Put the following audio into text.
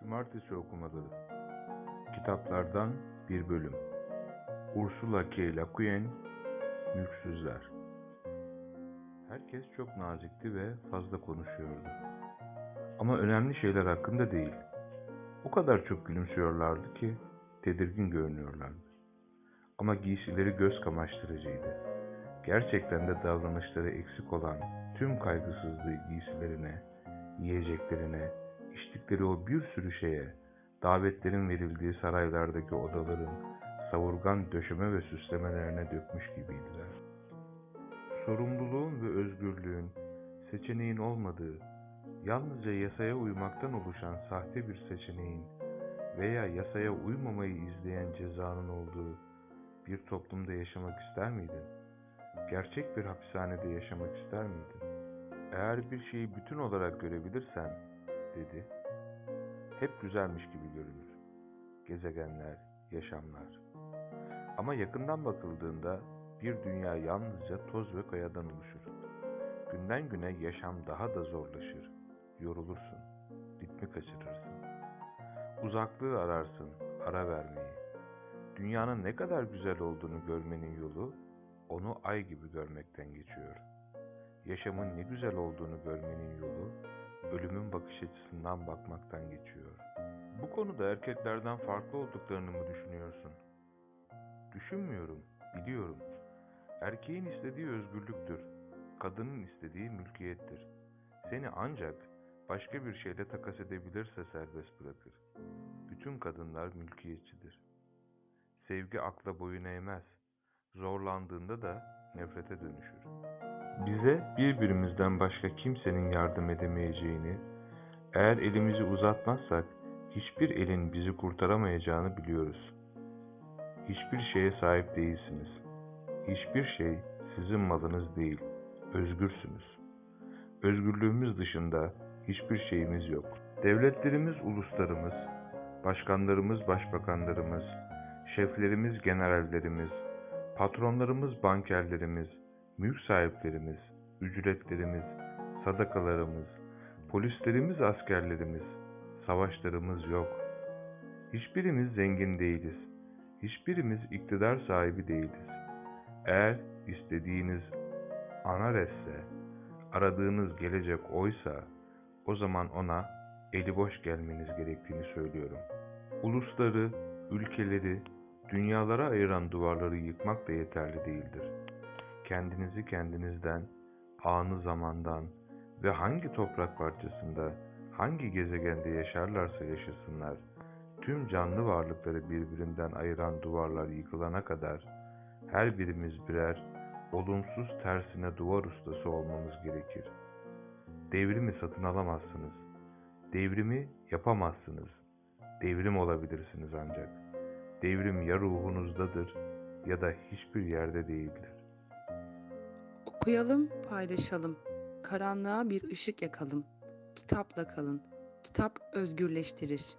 Cumartesi okumaları. Kitaplardan bir bölüm. Ursula K. Le Guin, Mülksüzler. Herkes çok nazikti ve fazla konuşuyordu. Ama önemli şeyler hakkında değil. O kadar çok gülümsüyorlardı ki tedirgin görünüyorlardı. Ama giysileri göz kamaştırıcıydı. Gerçekten de davranışları eksik olan tüm kaygısızlığı giysilerine, yiyeceklerine, içtikleri o bir sürü şeye, davetlerin verildiği saraylardaki odaların savurgan döşeme ve süslemelerine dökmüş gibiydiler. Sorumluluğun ve özgürlüğün, seçeneğin olmadığı, yalnızca yasaya uymaktan oluşan sahte bir seçeneğin veya yasaya uymamayı izleyen cezanın olduğu bir toplumda yaşamak ister miydin? Gerçek bir hapishanede yaşamak ister miydin? Eğer bir şeyi bütün olarak görebilirsen, dedi, hep güzelmiş gibi görünür. Gezegenler, yaşamlar. Ama yakından bakıldığında bir dünya yalnızca toz ve kayadan oluşur. Günden güne yaşam daha da zorlaşır. Yorulursun, ritmi kaçırırsın. Uzaklığı ararsın, ara vermeyi. Dünyanın ne kadar güzel olduğunu görmenin yolu, onu ay gibi görmekten geçiyor. Yaşamın ne güzel olduğunu görmenin yolu, ölümün bakış açısından bakmaktan geçiyor. Bu konuda erkeklerden farklı olduklarını mı düşünüyorsun? Düşünmüyorum, biliyorum. Erkeğin istediği özgürlüktür, kadının istediği mülkiyettir. Seni ancak başka bir şeyle takas edebilirse serbest bırakır. Bütün kadınlar mülkiyetçidir. Sevgi akla boyun eğmez. Zorlandığında da nefrete dönüşür. Bize birbirimizden başka kimsenin yardım edemeyeceğini, eğer elimizi uzatmazsak hiçbir elin bizi kurtaramayacağını biliyoruz. Hiçbir şeye sahip değilsiniz. Hiçbir şey sizin malınız değil. Özgürsünüz. Özgürlüğümüz dışında hiçbir şeyimiz yok. Devletlerimiz uluslarımız, başkanlarımız başbakanlarımız, şeflerimiz generallerimiz, patronlarımız bankerlerimiz, mülk sahiplerimiz, ücretlerimiz, sadakalarımız, polislerimiz askerlerimiz, savaşlarımız yok. Hiçbirimiz zengin değiliz. Hiçbirimiz iktidar sahibi değiliz. Eğer istediğiniz Anaresse, aradığınız gelecek oysa, o zaman ona eli boş gelmeniz gerektiğini söylüyorum. Ulusları, ülkeleri, dünyalara ayıran duvarları yıkmak da yeterli değildir. Kendinizi kendinizden, anı zamandan ve hangi toprak parçasında, hangi gezegende yaşarlarsa yaşasınlar, tüm canlı varlıkları birbirinden ayıran duvarlar yıkılana kadar her birimiz birer olumsuz tersine duvar ustası olmamız gerekir. Devrimi satın alamazsınız. Devrimi yapamazsınız. Devrim olabilirsiniz ancak. Devrim ya ruhunuzdadır ya da hiçbir yerde değildir. Okuyalım, paylaşalım. Karanlığa bir ışık yakalım. Kitapla kalın. Kitap özgürleştirir.